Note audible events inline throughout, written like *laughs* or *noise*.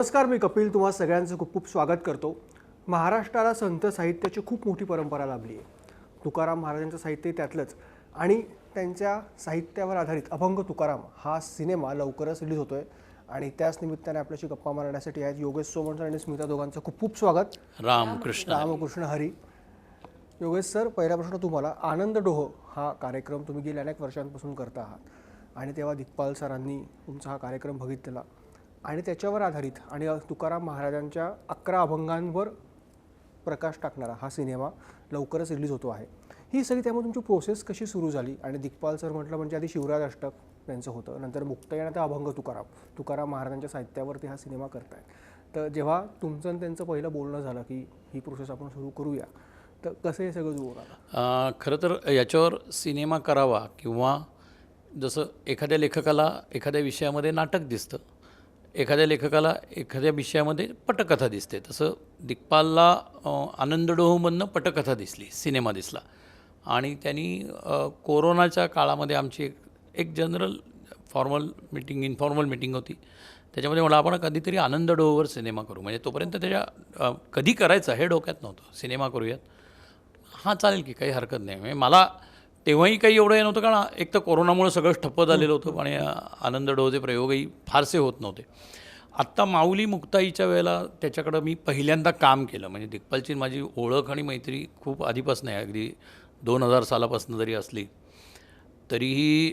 नमस्कार मी कपिल. तुम्हा सगळ्यांचं खूप खूप स्वागत करतो. महाराष्ट्राला संत साहित्याची खूप मोठी परंपरा लाभली आहे. तुकाराम महाराजांचं साहित्य त्यातलंच. आणि त्यांच्या साहित्यावर आधारित अभंग तुकाराम हा सिनेमा लवकरच रिलीज होतोय. आणि त्याच निमित्ताने आपल्याशी गप्पा मारण्यासाठी आहेत योगेश सोमणकर आणि स्मिता दोघांचं खूप खूप स्वागत. रामकृष्ण रामकृष्ण हरी. योगेश सर पहिला प्रश्न तुम्हाला. आनंद डोह हा कार्यक्रम तुम्ही गेल्या अनेक वर्षांपासून करता आहात. आणि तेव्हा दिग्पाल सरांनी तुमचा हा कार्यक्रम बघितलेला. आणि त्याच्यावर आधारित आणि तुकाराम महाराजांच्या अकरा अभंगांवर प्रकाश टाकणारा हा सिनेमा लवकरच रिलीज होतो आहे. ही सगळी त्यामुळे तुमची प्रोसेस कशी सुरू झाली? आणि दिग्पाल सर म्हटलं म्हणजे आधी शिवराज अष्टक त्यांचं होतं नंतर मुक्ता आणि आता अभंग तुकाराम. तुकाराम महाराजांच्या साहित्यावरती हा सिनेमा करताय तर जेव्हा तुमचं आणि त्यांचं पहिलं बोलणं झालं की ही प्रोसेस आपण सुरू करूया तर कसं हे सगळं जुळून खरं तर याच्यावर सिनेमा करावा किंवा जसं एखाद्या लेखकाला एखाद्या विषयामध्ये नाटक दिसतं एखाद्या लेखकाला एखाद्या विषयामध्ये पटकथा दिसते. तसं दिग्पालला आनंदडोहमधनं पटकथा दिसली सिनेमा दिसला. आणि त्यांनी कोरोनाच्या काळामध्ये आमची एक एक general formal meeting informal meeting होती. त्याच्यामध्ये मला आपण कधीतरी आनंद डोहवर सिनेमा करू. म्हणजे तोपर्यंत त्याच्या कधी करायचं हे डोक्यात नव्हतं. सिनेमा करूयात. हां चालेल की काही हरकत नाही. म्हणजे मला तेव्हाही काही एवढं हे नव्हतं कारण एक तर कोरोनामुळे सगळं ठप्प झालेलं होतं आणि आनंद डोहचे प्रयोगही फारसे होत नव्हते. आत्ता माऊली मुक्ताईच्या वेळेला त्याच्याकडं मी पहिल्यांदा काम केलं. म्हणजे दिग्पालची माझी ओळख आणि मैत्री खूप आधीपासून आहे. अगदी दोन हजार सालापासून जरी असली तरीही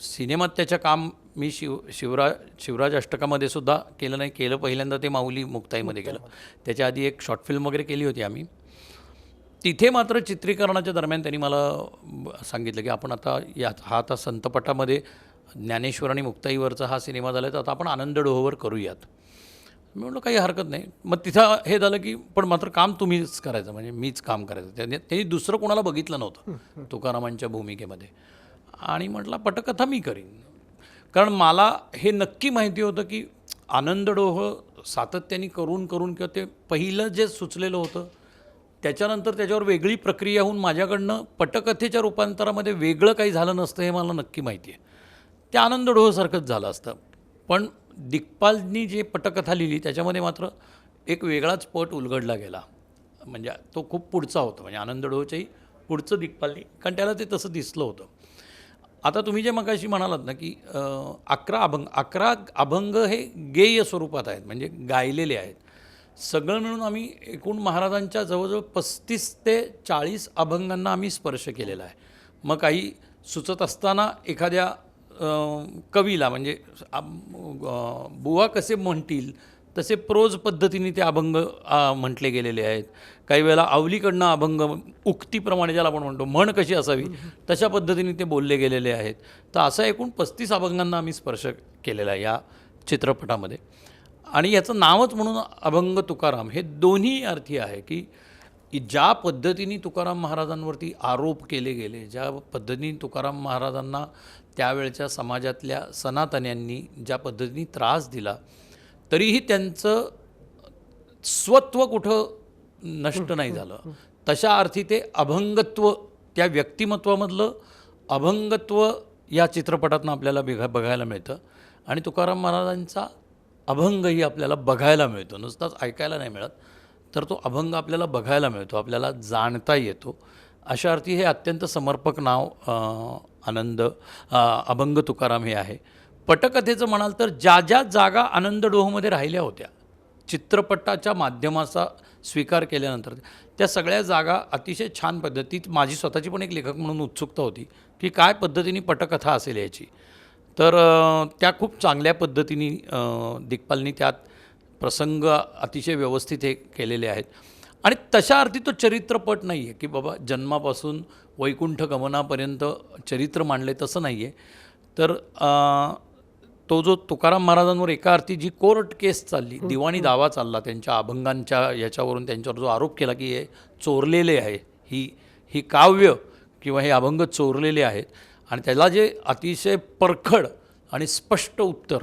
सिनेमात त्याचं काम मी शिव शिवराज शिवराज अष्टकामध्ये सुद्धा केलं नाही. केलं पहिल्यांदा ते माऊली मुक्ताईमध्ये. केलं. त्याच्या आधी एक शॉर्ट फिल्म वगैरे केली होती आम्ही. तिथे मात्र चित्रीकरणाच्या दरम्यान त्यांनी मला ब- सांगितलं की आपण आता या हा आता संतपटामध्ये ज्ञानेश्वर आणि मुक्ताईवरचा हा सिनेमा झाला तर आता आपण आनंद डोहोवर करूयात. मी म्हटलं काही हरकत नाही. मग तिथं हे झालं की पण मात्र काम तुम्हीच करायचं म्हणजे मीच काम करायचं. त्याने त्यांनी दुसरं कोणाला बघितलं नव्हतं तुकारामांच्या भूमिकेमध्ये. आणि म्हटलं पटकथा मी करीन. कारण मला हे नक्की माहिती होतं की आनंदडोह सातत्याने करून करून किंवा ते पहिलं जे सुचलेलं होतं त्याच्यानंतर त्याच्यावर वेगळी प्रक्रिया होऊन माझ्याकडनं पटकथेच्या रूपांतरामध्ये वेगळं काही झालं नसतं हे मला नक्की माहिती आहे. ते आनंदडोहसारखंच झालं असतं. पण दिग्पालनी जे पटकथा लिहिली त्याच्यामध्ये मात्र एक वेगळाच पट उलगडला गेला. म्हणजे तो खूप पुढचा होता. म्हणजे आनंद आनंदडोहच्याही पुढचं दिग्पालनी कारण त्याला ते तसं दिसलं होतं. आता तुम्ही जे मगाशी म्हणालात ना की अकरा अभंग अकरा अभंग हे गेय स्वरूपात आहेत. म्हणजे गायलेले आहेत. सगळं मिळून आम्ही एकूण महाराजांच्या जवळजवळ पस्तीस ते चाळीस अभंगांना आम्ही स्पर्श केलेला आहे. मग काही सुचत असताना एखाद्या कवीला म्हणजे बुवा कसे म्हणतील तसे प्रोज पद्धतीने ते अभंग म्हटले गेलेले आहेत. काही वेळेला आवलीकडनं अभंग उक्तीप्रमाणे ज्याला आपण म्हणतो म्हण कशी असावी तशा पद्धतीने ते बोलले गेलेले आहेत. तर असं एकूण पस्तीस अभंगांना आम्ही स्पर्श केलेला आहे या चित्रपटामध्ये. आणि याचं नावच म्हणून अभंग तुकाराम हे दोन्ही अर्थी आहे की ज्या पद्धतीने तुकाराम महाराजांवरती आरोप केले गेले ज्या पद्धतीने तुकाराम महाराजांना त्यावेळच्या समाजातल्या सनातन्यांनी ज्या पद्धतीने त्रास दिला तरीही त्यांचं स्वत्व कुठं नष्ट नाही झालं. तशा अर्थी ते अभंगत्व त्या व्यक्तिमत्वामधलं अभंगत्व या चित्रपटातनं आपल्याला बघा बघायला मिळतं. आणि तुकाराम महाराजांचा अभंगही आपल्याला बघायला मिळतो. नुसताच ऐकायला नाही मिळत तर तो अभंग आपल्याला बघायला मिळतो आपल्याला जाणता येतो. अशा अर्थी हे अत्यंत समर्पक नाव आनंद अभंग तुकाराम हे आहे. पटकथेचं म्हणाल तर ज्या ज्या जागा आनंद डोहमध्ये राहिल्या होत्या चित्रपटाच्या माध्यमाचा स्वीकार केल्यानंतर त्या सगळ्या जागा अतिशय छान पद्धतीत माझी स्वतःची पण एक लेखक म्हणून उत्सुकता होती की काय पद्धतीने पटकथा असेल याची. तर त्या खूप चांगल्या पद्धतीने दिग्पालनी त्यात प्रसंग अतिशय व्यवस्थित हे केलेले आहेत. आणि तशा अर्थी तो चरित्रपट नाही आहे की बाबा जन्मापासून वैकुंठ गमनापर्यंत चरित्र मांडले तसं नाही आहे तर अ, तो जो तुकाराम महाराजांवर एका अर्थी जी कोर्ट केस चालली दिवाणी दावा चालला त्यांच्या अभंगांच्या याच्यावरून त्यांच्यावर जो आरोप केला की हे चोरलेले आहे ही ही काव्य किंवा हे अभंग चोरलेले आहेत आणि त्याला जे अतिशय परखड आणि स्पष्ट उत्तर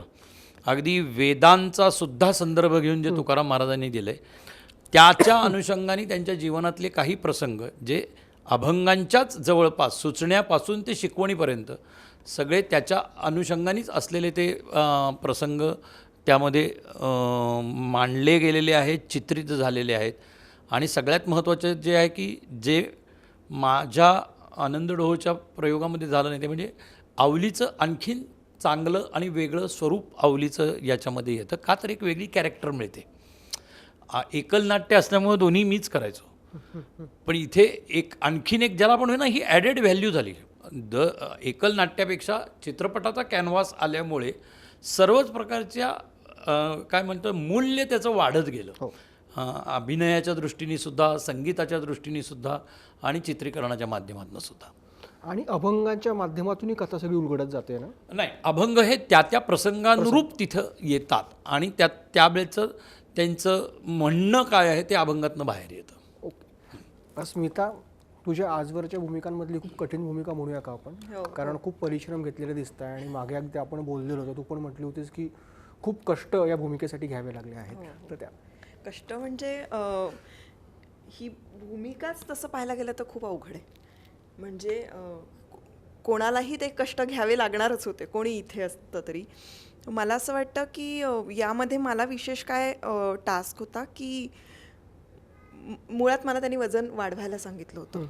अगदी वेदांचा सुद्धा संदर्भ घेऊन जे तुकाराम महाराजांनी दिलं त्याच्या अनुषंगाने त्यांच्या जीवनातले काही प्रसंग जे अभंगांच्याच जवळपास सुचण्यापासून ते शिकवणीपर्यंत सगळे त्याच्या अनुषंगानेच असलेले ते प्रसंग त्यामध्ये मांडले गेलेले आहेत चित्रित झालेले आहेत. आणि सगळ्यात महत्त्वाचं जे आहे की जे माझ्या आनंद डोहोच्या प्रयोगामध्ये झालं नाही ते म्हणजे आवलीचं आणखीन चांगलं आणि वेगळं स्वरूप आवलीचं याच्यामध्ये येतं. का तर एक वेगळी कॅरेक्टर मिळते. एकल नाट्य असल्यामुळे दोन्ही मीच करायचो. पण इथे एक आणखीन एक ज्याला आपण ना ही ॲडेड व्हॅल्यू झाली. द एकल नाट्यापेक्षा चित्रपटाचा कॅनव्हास आल्यामुळे सर्वच प्रकारच्या काय म्हणतं मूल्य त्याचं वाढत गेलं. हो. अभिनयाच्या दृष्टीने सुद्धा संगीताच्या दृष्टीने सुद्धा आणि चित्रीकरणाच्या माध्यमातून सुद्धा. आणि अभंगांच्या माध्यमातूनही कथा सगळी उलगडत जाते ना? नाही अभंग हे त्या त्या प्रसंगानुरूप तिथं येतात आणि त्या त्यावेळेचं त्यांचं म्हणणं काय आहे ते अभंगातनं बाहेर येतं. ओके. स्मिता तुझ्या आजवरच्या भूमिकांमधली खूप कठीण भूमिका म्हणूया का आपण? हो, कारण खूप परिश्रम घेतलेले दिसत आहे आणि मागे अगदी आपण बोललेलो होतो तू पण म्हटली होतीस की खूप कष्ट या भूमिकेसाठी घ्यावे लागले हो. आहेत तर त्या कष्ट म्हणजे ही भूमिकाच तसं पाहायला गेलं तर खूप अवघड आहे. म्हणजे कोणालाही ते कष्ट घ्यावे लागणारच होते कोणी इथे असतं तरी. मला असं वाटतं की यामध्ये मला विशेष काय टास्क होता की मुळात मला त्यांनी वजन वाढवायला सांगितलं होतं.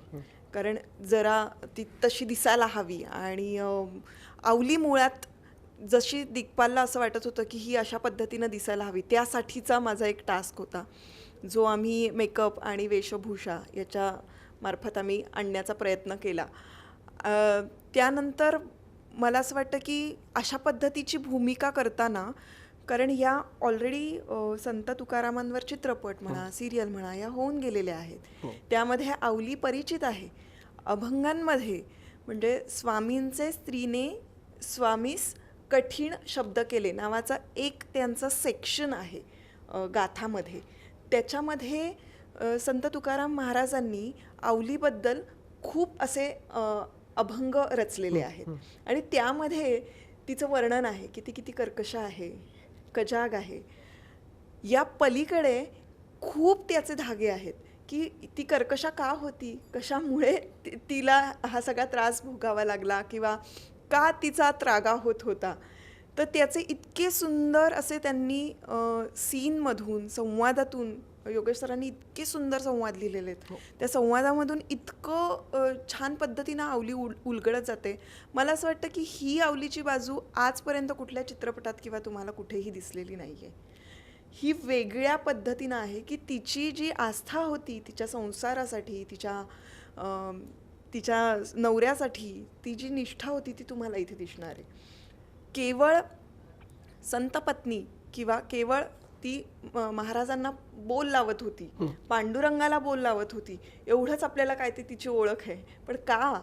कारण जरा ती तशी दिसायला हवी आणि आवली मुळात जशी दिग्पालला असं वाटत होतं की ही अशा पद्धतीनं दिसायला हवी त्यासाठीचा माझा एक टास्क होता. जो आम्ही मेकअप आणि वेशभूषा याच्या मार्फत आम्ही आणण्याचा प्रयत्न केला. त्यानंतर मला असं वाटतं की अशा पद्धतीची भूमिका करताना कारण या ऑलरेडी संत तुकारामांवर चित्रपट म्हणा सिरियल म्हणा या होऊन गेलेल्या आहेत. हो. त्यामध्ये आवली परिचित आहे. अभंगांमध्ये म्हणजे स्वामींचे स्त्रीने स्वामीस कठीण शब्द केले. नावाचा एक त्यांचं सेक्शन आहे गाथामध्ये. त्याच्यामध्ये संत तुकाराम महाराजांनी आवलीबद्दल खूप असे अभंग रचलेले आहेत. आणि त्यामध्ये तिचं वर्णन आहे की ती किती कर्कश आहे कजाग आहे. या पलीकडे खूप त्याचे धागे आहेत की ती कर्कशा का होती? कशामुळे ति- तिला हा सगळा त्रास भोगावा लागला किंवा का तिचा त्रागा होत होता. तर त्याचे इतके सुंदर असे त्यांनी सीनमधून संवादातून योगेश सरांनी इतके सुंदर संवाद लिहिलेले आहेत. त्या संवादामधून इतकं छान पद्धतीनं आवली उल उलगडत जाते. मला असं वाटतं की ही आवलीची बाजू आजपर्यंत कुठल्या चित्रपटात किंवा तुम्हाला कुठेही दिसलेली नाही आहे ही वेगळ्या पद्धतीनं आहे की तिची जी आस्था होती तिच्या संसारासाठी तिच्या तिच्या नवऱ्यासाठी ती जी निष्ठा होती ती तुम्हाला इथे दिसणार आहे. केवळ संत पत्नी किंवा केवळ ती महाराजांना बोल लावत होती पांडुरंगाला बोल लावत होती एवढंच आपल्याला काय ते तिची ओळख आहे. पण का?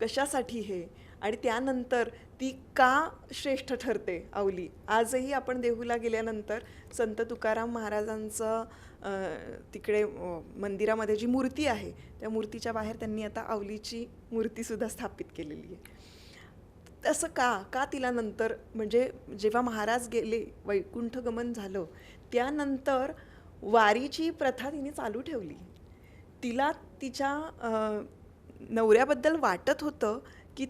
कशासाठी हे? आणि त्यानंतर ती का श्रेष्ठ ठरते आवली? आजही आपण देहूला गेल्यानंतर संत तुकाराम महाराजांचं तिकडे मंदिरामध्ये जी मूर्ती आहे त्या मूर्तीच्या बाहेर त्यांनी आता आवलीची मूर्तीसुद्धा स्थापित केलेली आहे. तसं का? का तिला नंतर म्हणजे जेव्हा महाराज गेले वैकुंठ गमन झालं त्यानंतर वारीची प्रथा तिने चालू ठेवली. तिला तिच्या नवऱ्याबद्दल वाटत होतं की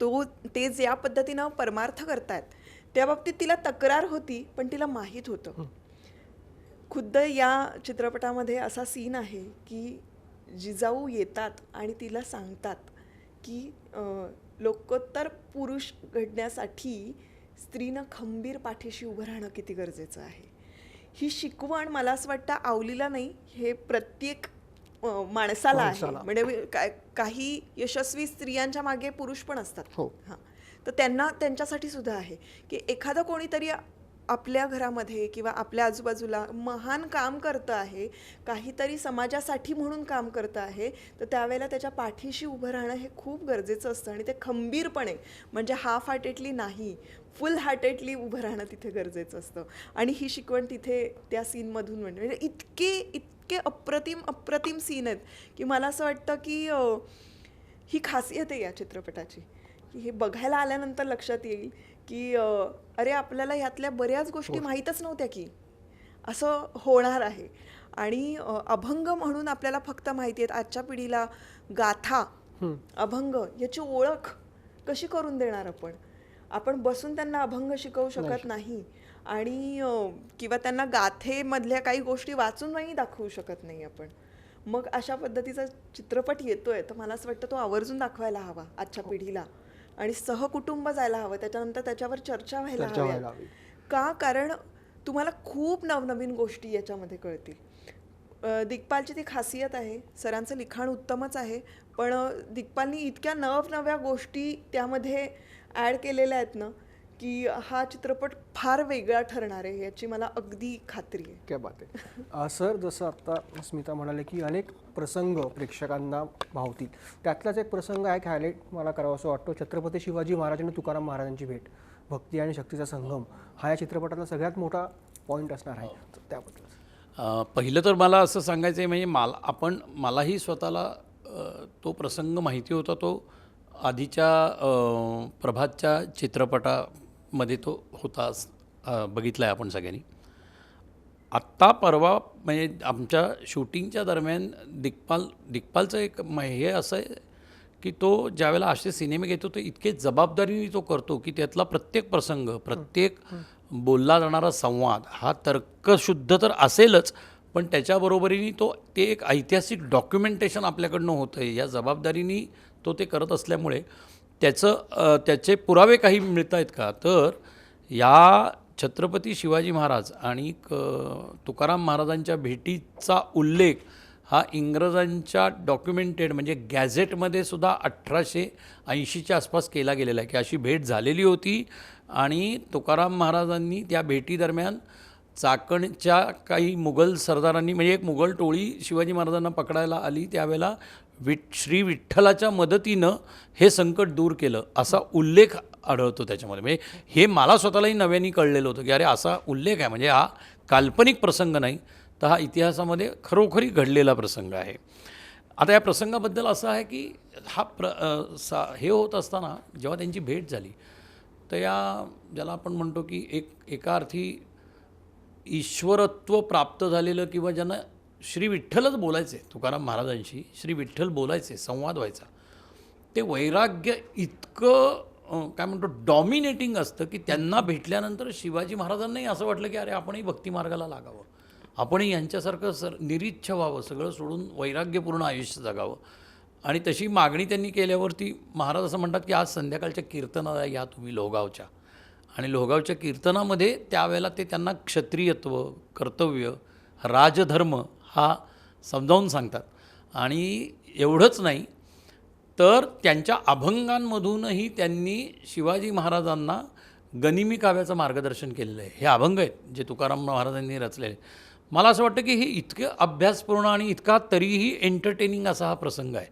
तो ते ज्या पद्धतीनं परमार्थ करतायत त्या बाबतीत तिला तक्रार होती पण तिला माहीत होतं. खुद्द या चित्रपटामध्ये असा सीन आहे की जिजाऊ येतात आणि तिला सांगतात की लोकोत्तर पुरुष घडण्यासाठी स्त्रीनं खंबीर पाठीशी उभं राहणं किती गरजेचं आहे ही शिकवण मला असं वाटतं आवलीला नाही हे प्रत्येक माणसाला आहे. म्हणजे काही यशस्वी स्त्रियांच्या मागे पुरुष पण असतात हो. हां तर त्यांना त्यांच्यासाठी सुद्धा आहे की एखादं कोणीतरी आपल्या घरामध्ये किंवा आपल्या आजूबाजूला महान काम करतं आहे काहीतरी समाजासाठी म्हणून काम करतं आहे तर त्यावेळेला त्याच्या पाठीशी उभं राहणं हे खूप गरजेचं असतं आणि ते खंबीरपणे म्हणजे हाफ हार्टेडली नाही फुल हार्टेडली उभं राहणं तिथे गरजेचं असतं. आणि ही शिकवण तिथे त्या सीनमधून म्हणजे म्हणजे इतके इतके अप्रतिम अप्रतिम सीन आहेत की मला असं वाटतं की ही खासियत आहे या चित्रपटाची. की हे बघायला आल्यानंतर लक्षात येईल की अरे आपल्याला ह्यातल्या बऱ्याच गोष्टी माहीतच नव्हत्या की असं होणार आहे. आणि अभंग म्हणून आपल्याला फक्त माहिती आहेत आजच्या पिढीला गाथा अभंग याची ओळख कशी करून देणार आपण? आपण बसून त्यांना अभंग शिकवू शकत नाही. आणि किंवा त्यांना गाथेमधल्या काही गोष्टी वाचूनही दाखवू शकत नाही आपण. मग अशा पद्धतीचा चित्रपट येतोय तर मला असं वाटतं तो आवर्जून दाखवायला हवा आजच्या पिढीला. आणि सहकुटुंब जायला हवं त्याच्यानंतर त्याच्यावर चर्चा व्हायला हवी. का? कारण तुम्हाला खूप नवनवीन गोष्टी याच्यामध्ये कळतील. दिग्पालची ती खासियत आहे सरांचं लिखाण उत्तमच आहे पण दिग्पालनी इतक्या नवनव्या गोष्टी त्यामध्ये ॲड केलेल्या आहेत ना की हा चित्रपट फार वेगळा ठरणार आहे याची मला अगदी खात्री आहे. क्या बात आहे. सर जसं आत्ता स्मिता म्हणाले की अनेक प्रसंग प्रेक्षकांना भावतील. त्यातलाच एक प्रसंग आहे हायलाईट मला करावा असं वाटतो. छत्रपती शिवाजी महाराज आणि तुकाराम महाराजांची भेट भक्ती आणि शक्तीचा संगम. हा या चित्रपटातला सगळ्यात मोठा पॉईंट असणार आहे. तर त्याबद्दल. पहिलं तर मला असं सांगायचं आहे म्हणजे मला आपण मलाही स्वतःला तो प्रसंग माहिती होता तो आधीच्या प्रभातच्या मध्ये तो होता बघितला आहे आपण सगळ्यांनी. आत्ता परवा म्हणजे आमच्या शूटिंगच्या दरम्यान दिग्पाल दिग्पालचं एक म- हे असं आहे की तो ज्यावेळेला असे सिनेमे घेतो तो इतके जबाबदारीने तो करतो की त्यातला प्रत्येक प्रसंग प्रत्येक बोलला जाणारा संवाद हा तर्कशुद्ध तर असेलच पण त्याच्याबरोबरीने तो ते एक ऐतिहासिक डॉक्युमेंटेशन आपल्याकडनं होतं आहे या जबाबदारीने तो ते करत असल्यामुळे त्याचं त्याचे पुरावे काही मिळत आहेत का? तर या छत्रपती शिवाजी महाराज आणि क- तुकाराम महाराजांच्या भेटीचा उल्लेख हा इंग्रजांच्या डॉक्युमेंटेड म्हणजे गॅझेटमध्ये सुद्धा अठराशे ऐंशीच्या आसपास केला गेलेला आहे. की अशी भेट झालेली होती आणि तुकाराम महाराजांनी त्या भेटीदरम्यान चाकणच्या काही मुघल सरदारांनी म्हणजे एक मुघल टोळी शिवाजी महाराजांना पकडायला आली. त्यावेळेला विठ श्री विठ्ठलाच्या मदतीनं हे संकट दूर केलं असा उल्लेख आढळतो त्याच्यामध्ये. म्हणजे हे मला स्वतःलाही नव्याने कळलेलं होतं की अरे असा उल्लेख आहे. म्हणजे हा काल्पनिक प्रसंग नाही तर हा इतिहासामध्ये खरोखरी घडलेला प्रसंग आहे. आता या प्रसंगाबद्दल असं आहे की हा प्र सा हे होत असताना जेव्हा त्यांची भेट झाली तर या ज्याला आपण म्हणतो की एक एका अर्थी ईश्वरत्व प्राप्त झालेलं किंवा ज्यांना श्री विठ्ठलच बोलायचे. तुकाराम महाराजांशी श्री विठ्ठल बोलायचे संवाद व्हायचा. ते वैराग्य इतकं काय म्हणतो डॉमिनेटिंग असतं की त्यांना भेटल्यानंतर शिवाजी महाराजांनाही असं वाटलं की अरे आपणही भक्तिमार्गाला लागावं. आपणही यांच्यासारखं सर निरीच्छ व्हावं सगळं सोडून वैराग्यपूर्ण आयुष्य जगावं. आणि तशी मागणी त्यांनी केल्यावरती महाराज असं म्हणतात की आज संध्याकाळच्या कीर्तनाला या तुम्ही लोहगावच्या. आणि लोहगावच्या कीर्तनामध्ये त्यावेळेला ते त्यांना क्षत्रियत्व कर्तव्य राजधर्म हा समजावून सांगतात. आणि एवढंच नाही तर त्यांच्या अभंगांमधूनही त्यांनी शिवाजी महाराजांना गनिमी काव्याचं मार्गदर्शन केलेलं आहे. हे अभंग आहेत जे तुकाराम महाराजांनी रचलेले मला असं वाटतं की हे इतकं अभ्यासपूर्ण आणि इतका तरीही एंटरटेनिंग असा हा प्रसंग आहे.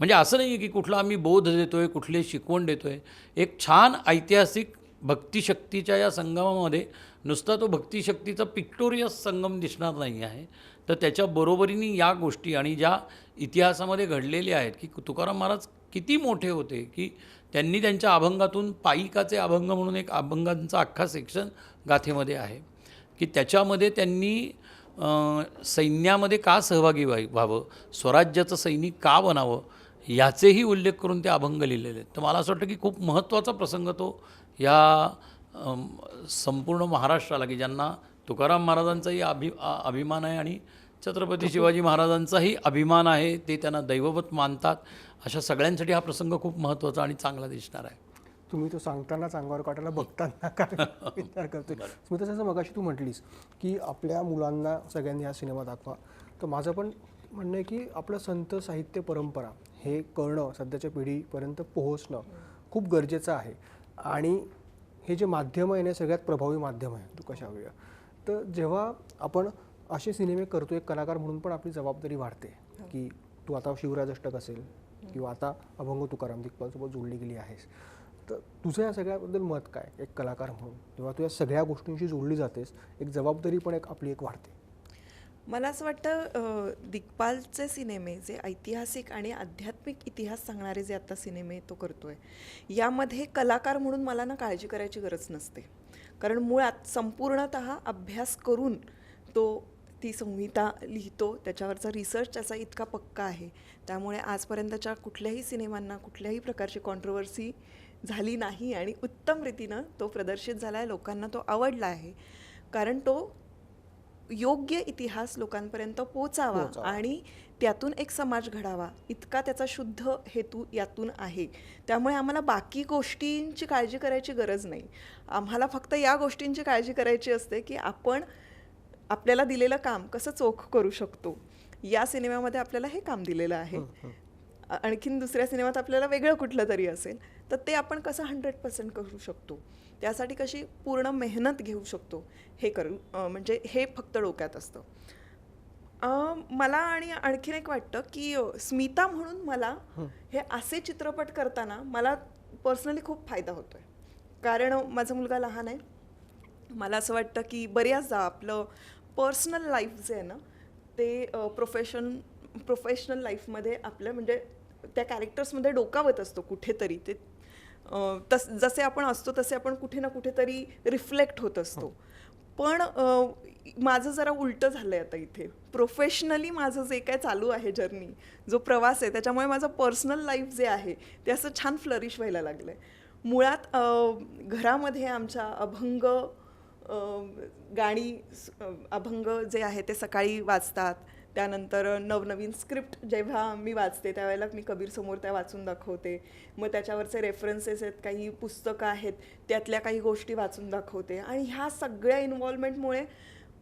म्हणजे असं नाही आहे की कुठला आम्ही बोध देतो आहे कुठले शिकवण देतो आहे एक छान ऐतिहासिक भक्तिशक्तीच्या या संगमामध्ये नुसता तो भक्तिशक्तीचा पिक्टोरियस संगम दिसणार नाही आहे. तर त्याच्या बरोबरीने या गोष्टी आणि ज्या इतिहासामध्ये घडलेल्या आहेत की तुकाराम महाराज किती मोठे होते की त्यांनी त्यांच्या अभंगातून पायिकाचे अभंग म्हणून एक अभंगांचा अख्खा सेक्शन गाथेमध्ये आहे. की त्याच्यामध्ये त्यांनी सैन्यामध्ये का सहभागी व्हाय व्हावं स्वराज्याचं सैनिक का बनावं याचेही उल्लेख करून ते अभंग लिहिलेले आहेत. तर मला असं वाटतं की खूप महत्त्वाचा प्रसंग तो या संपूर्ण महाराष्ट्राला की ज्यांना तुकाराम महाराजांचाही अभि अभिमान आहे आणि छत्रपती शिवाजी महाराजांचाही अभिमान आहे ते त्यांना दैववत मानतात. अशा सगळ्यांसाठी हा प्रसंग खूप महत्त्वाचा आणि चांगला दिसणार आहे. तुम्ही तो सांगताना अंगावर काढायला बघताना *laughs* काय विचार करतोय? स्मिता जसं मगाशी तू म्हटलीस की आपल्या मुलांना सगळ्यांनी हा सिनेमा दाखवा. तर माझं पण म्हणणं आहे की आपलं संत साहित्य परंपरा हे कळणं सध्याच्या पिढीपर्यंत पोहोचणं खूप गरजेचं आहे. आणि हे जे माध्यम आहे ना सगळ्यात प्रभावी माध्यम आहे. तू कशा तर जेव्हा आपण असे सिनेमे करतो एक कलाकार म्हणून पण आपली जबाबदारी वाढते की तू आता शिवराज अष्टक असेल किंवा आता अभंग तुकाराम दिग्पालसोबत जोडली गेली आहेस. तर तुझं या सगळ्याबद्दल मत काय एक कलाकार म्हणून? जेव्हा तू या सगळ्या गोष्टींशी जोडली जातेस एक जबाबदारी पण एक आपली एक वाढते. मला असं वाटतं दिग्पालचे सिनेमे जे ऐतिहासिक आणि आध्यात्मिक इतिहास सांगणारे जे आता सिनेमे तो करतोय यामध्ये कलाकार म्हणून मला ना काळजी करायची गरज नसते. कारण मुळात संपूर्णत अभ्यास करून तो ती संहिता लिहितो त्याच्यावरचा रिसर्च त्याचा इतका पक्का आहे. त्यामुळे आजपर्यंतच्या कुठल्याही सिनेमांना कुठल्याही प्रकारची कॉन्ट्रोवर्सी झाली नाही आणि उत्तम रीतीनं तो प्रदर्शित झाला आहे लोकांना तो आवडला आहे. कारण तो योग्य इतिहास लोकांपर्यंत पोचावा. आणि त्यातून एक समाज घडावा इतका त्याचा शुद्ध हेतू यातून आहे. त्यामुळे आम्हाला बाकी गोष्टींची काळजी करायची गरज नाही. आम्हाला फक्त या गोष्टींची काळजी करायची असते की आपण आपल्याला दिलेलं काम कसं चोख करू शकतो? या सिनेमामध्ये आपल्याला हे काम दिलेलं आहे. आणखीन दुसऱ्या सिनेमात आपल्याला वेगळं कुठलं तरी असेल तर ते आपण कसं हंड्रेड पर्सेंट करू शकतो? त्यासाठी कशी पूर्ण मेहनत घेऊ शकतो? हे करू म्हणजे हे फक्त डोक्यात असतं. मला आणि आणखीन एक वाटतं की स्मिता म्हणून मला हे. असे चित्रपट करताना मला पर्सनली खूप फायदा होतो आहे कारण माझा मुलगा लहान आहे. मला असं वाटतं की बऱ्याचदा आपलं पर्सनल लाईफ जे आहे ना ते प्रोफेशन प्रोफेशनल लाईफमध्ये आपलं म्हणजे त्या कॅरेक्टर्समध्ये डोकावत असतो कुठेतरी. ते तस जसे आपण असतो तसे आपण कुठे ना कुठेतरी रिफ्लेक्ट होत असतो. पण अ, माझं जरा उलटं झालं आहे आता इथे. प्रोफेशनली माझं जे काय चालू आहे जर्नी जो प्रवास आहे त्याच्यामुळे माझं पर्सनल लाईफ जे आहे ते असं छान फ्लरिश व्हायला लागलं आहे मुळात घरामध्ये आमच्या अभंग गाणी अभंग जे आहे ते सकाळी वाचतात. त्यानंतर नवनवीन स्क्रिप्ट जेव्हा मी वाचते त्यावेळेला मी कबीर समोर त्या वाचून दाखवते. मग त्याच्यावरचे रेफरन्सेस आहेत काही पुस्तकं आहेत त्यातल्या काही गोष्टी वाचून दाखवते. आणि ह्या सगळ्या इन्व्हॉल्वमेंटमुळे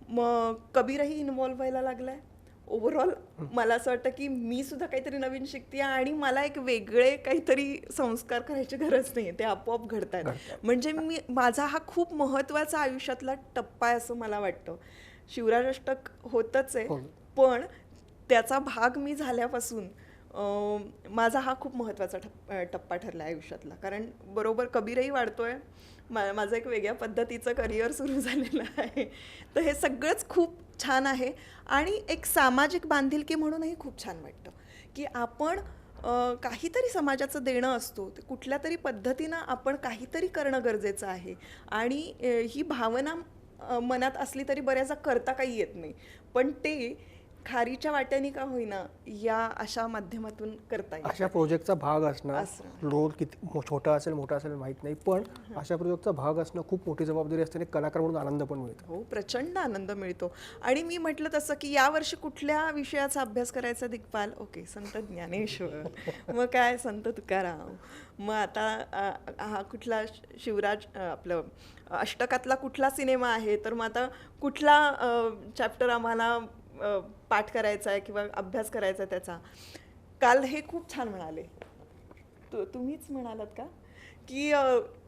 मग कबीरही इन्व्हॉल्व व्हायला लागला आहे ओव्हरऑल मला असं वाटतं की मी सुद्धा काहीतरी नवीन शिकते आणि मला एक वेगळे काहीतरी संस्कार करायची गरज नाही ते आपोआप घडत आहेत म्हणजे मी माझा हा खूप महत्त्वाचा आयुष्यातला टप्पा आहे असं मला वाटतं. शिवराज अष्टक होतच आहे. हो. पण त्याचा भाग मी झाल्यापासून माझा हा खूप महत्त्वाचा टप्पा ठरला आहे आयुष्यातला. कारण बरोबर कबीरही वाढतोय. मा माझं एक वेगळ्या पद्धतीचं करिअर सुरू झालेलं आहे. तर हे सगळंच खूप छान आहे. आणि एक सामाजिक बांधिलकी म्हणूनही खूप छान वाटतं. की आपण काहीतरी समाजाचं देणं असतो ते कुठल्या तरी पद्धतीनं आपण काहीतरी करणं गरजेचं आहे. आणि ही भावना मनात असली तरी बऱ्याचदा करता काही येत नाही. पण ते खारीच्या वाट्याने का होईना या अशा माध्यमातून करता येईल. अशा प्रोजेक्टचा भाग असणं. रोल किती छोटा असेल मोठा असेल माहीत नाही पण अशा प्रोजेक्टचा भाग असणं खूप मोठी जबाबदारी असते आणि कलाकार म्हणून आनंद पण मिळतो. हो प्रचंड आनंद मिळतो. आणि मी म्हटलं तसं की यावर्षी कुठल्या विषयाचा अभ्यास करायचा दिग्पाल? ओके संत ज्ञानेश्वर. *laughs* मग काय? संत तुकाराम. मग आता हा कुठला शिवराज आपलं अष्टकातला कुठला सिनेमा आहे? तर मग आता कुठला चॅप्टर आम्हाला पाठ करायचा आहे किंवा अभ्यास करायचा आहे त्याचा. काल हे खूप छान म्हणाले. तु तुम्हीच म्हणालात का? की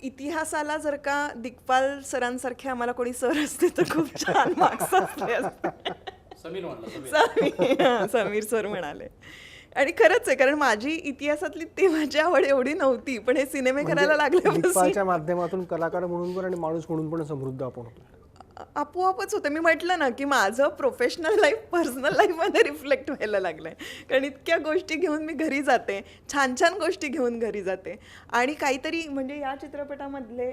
इतिहासाला जर का दिग्पाल सरांसारखे आम्हाला कोणी सर असते तर खूप छान मार्क्स असले असते. समीर हां, सर म्हणाले. आणि खरंच आहे कारण माझी इतिहासातली ती माझी आवड एवढी नव्हती पण हे सिनेमे करायला म्हणजे लागल्यापासून दिग्पालच्या माध्यमातून कलाकार म्हणून पण आणि माणूस म्हणून पण समृद्ध आपण होतो. आपोआपच होतं. मी म्हटलं ना की माझं प्रोफेशनल लाईफ पर्सनल लाईफमध्ये रिफ्लेक्ट व्हायला लागलं आहे कारण इतक्या गोष्टी घेऊन मी घरी जाते. छान छान गोष्टी घेऊन घरी जाते. आणि काहीतरी म्हणजे या चित्रपटामधले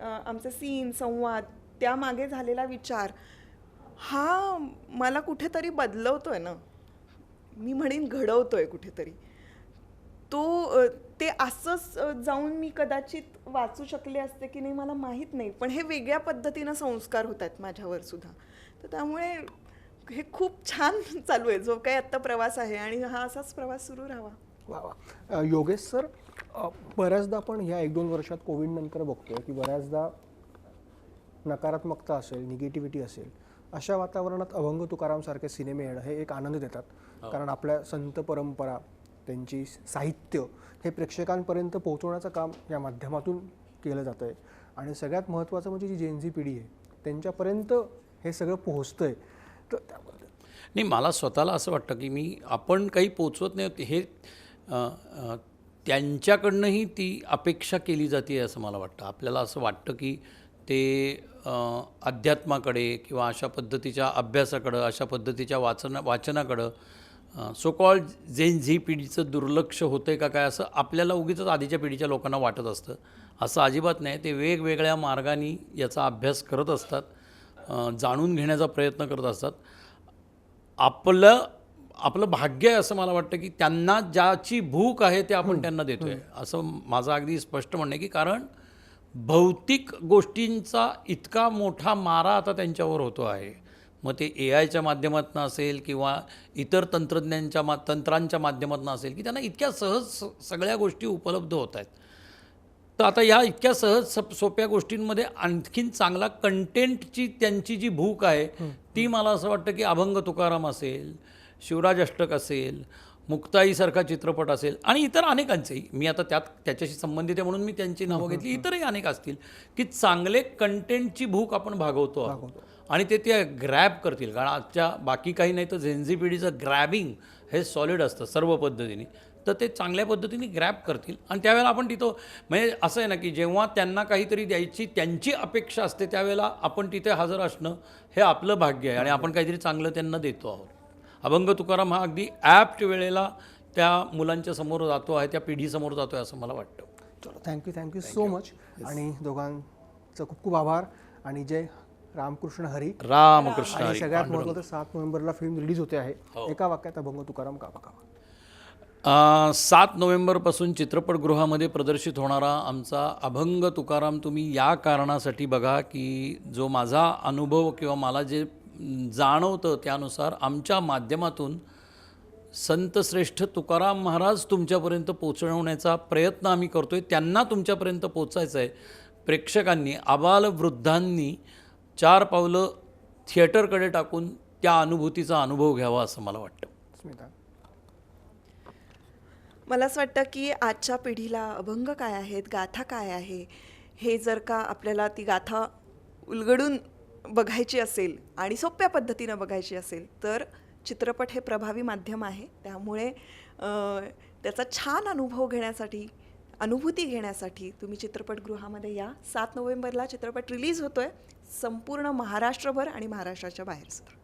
आमचं आमचे सीन संवाद त्यामागे झालेला विचार हा मला कुठेतरी बदलवतोय ना. मी म्हणेन घडवतोय कुठेतरी. तो ते असंच जाऊन मी कदाचित वाचू शकले असते की नाही मला माहीत नाही. पण हे वेगळ्या पद्धतीनं संस्कार होत आहेत माझ्यावर सुद्धा. तर त्यामुळे हे खूप छान *laughs* चालू आहे. जो काही आत्ता प्रवास आहे आणि हा असाच प्रवास सुरू राहावा. वा वा. योगेश सर बऱ्याचदा आपण ह्या एक दोन वर्षात कोविड नंतर बघतोय की बऱ्याचदा नकारात्मकता असेल निगेटिव्हिटी असेल अशा वातावरणात अभंग तुकारामसारखे सिनेमे येणं हे एक आनंद देतात. कारण आपल्या संत परंपरा त्यांची साहित्य हे प्रेक्षकांपर्यंत पोहोचवण्याचं काम या माध्यमातून केलं जातं आहे. आणि सगळ्यात महत्त्वाचं म्हणजे जी जेनझी पिढी आहे त्यांच्यापर्यंत हे सगळं पोहोचतं आहे तर त्याबद्दल नाही मला स्वतःला असं वाटतं की मी आपण काही पोचवत नाही हे त्यांच्याकडनंही ती अपेक्षा केली जाते असं मला वाटतं. आपल्याला असं वाटतं की ते अध्यात्माकडे किंवा अशा पद्धतीच्या अभ्यासाकडं अशा पद्धतीच्या वाचना वाचनाकडं सो कॉल जेन झी पिढीचं दुर्लक्ष होतं आहे का काय असं आपल्याला उगीच आधीच्या पिढीच्या लोकांना वाटत असतं. असं अजिबात नाही. ते वेगवेगळ्या मार्गाने याचा अभ्यास करत असतात. जाणून घेण्याचा प्रयत्न करत असतात. आपलं आपलं भाग्य आहे असं मला वाटतं की त्यांना ज्याची भूक आहे ते आपण त्यांना देतोय. असं माझं अगदी स्पष्ट म्हणणं आहे की कारण भौतिक गोष्टींचा इतका मोठा मारा आता त्यांच्यावर होतो आहे. मग ते ए आयच्या माध्यमातून असेल किंवा इतर तंत्रज्ञांच्या मा तंत्रांच्या माध्यमातून असेल की त्यांना इतक्या सहज सगळ्या गोष्टी उपलब्ध होत आहेत. तर आता या इतक्या सहज सप सोप्या गोष्टींमध्ये आणखीन चांगला कंटेंटची त्यांची जी भूक आहे ती मला असं वाटतं की अभंग तुकाराम असेल शिवराज अष्टक असेल मुक्ताईसारखा चित्रपट असेल आणि इतर अनेकांचेही मी आता त्यात त्याच्याशी संबंधित आहे म्हणून मी त्यांची नावं घेतली. इतरही अनेक असतील की चांगले कंटेंटची भूक आपण भागवतो आहोत. आणि ते ते ग्रॅब करतील. कारण आजच्या बाकी काही नाही तर झेन्झी पिढीचं ग्रॅबिंग हे सॉलिड असतं सर्व पद्धतीने. तर ते चांगल्या पद्धतीने ग्रॅब करतील. आणि त्यावेळेला आपण तिथं म्हणजे असं आहे ना की जेव्हा त्यांना काहीतरी द्यायची त्यांची अपेक्षा असते त्यावेळेला आपण तिथे हजर असणं हे आपलं भाग्य आहे. आणि आपण काहीतरी चांगलं त्यांना देतो आहोत. अभंग तुकाराम हा अगदी ॲप्ट वेळेला त्या मुलांच्या समोर जातो आहे त्या पिढीसमोर जातो आहे असं मला वाटतं. चलो थँक्यू थँक्यू सो मच आणि दोघांचं खूप खूप आभार. आणि जय रामकृष्ण हरी. रामकृष्ण आणि हरी. सगळ्यात महत्त्वाचं सात नोव्हेंबरला फिल्म रिलीज होते आहे. हो. एका वाक्यात अभंग तुकाराम का अ, सात नोव्हेंबरपासून चित्रपटगृहामध्ये प्रदर्शित होणारा आमचा अभंग तुकाराम तुम्ही या कारणासाठी बघा की जो माझा अनुभव किंवा मला जे जाणवतं त्यानुसार आमच्या माध्यमातून संतश्रेष्ठ तुकाराम महाराज तुमच्यापर्यंत पोचवण्याचा प्रयत्न आम्ही करतोय. त्यांना तुमच्यापर्यंत पोचायचं आहे प्रेक्षकांनी आबाल वृद्धांनी चार पावलं थिएटरकडे टाकून त्या अनुभूतीचा अनुभव घ्यावा असं मला वाटतं. स्मिता. मला असं वाटतं की आजच्या पिढीला अभंग काय आहेत गाथा काय आहे हे जर का आपल्याला ती गाथा उलगडून बघायची असेल आणि सोप्या पद्धतीनं बघायची असेल तर चित्रपट हे प्रभावी माध्यम आहे. त्यामुळे त्याचा छान अनुभव घेण्यासाठी अनुभूती घेण्यासाठी तुम्ही चित्रपटगृहामध्ये या. सात नोव्हेंबरला चित्रपट रिलीज होतोय. संपूर्ण महाराष्ट्रभर आणि महाराष्ट्राच्या बाहेर सुद्धा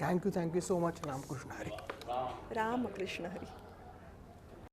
thank you thank you so much Ramkrishna Hari Ramkrishna Hari.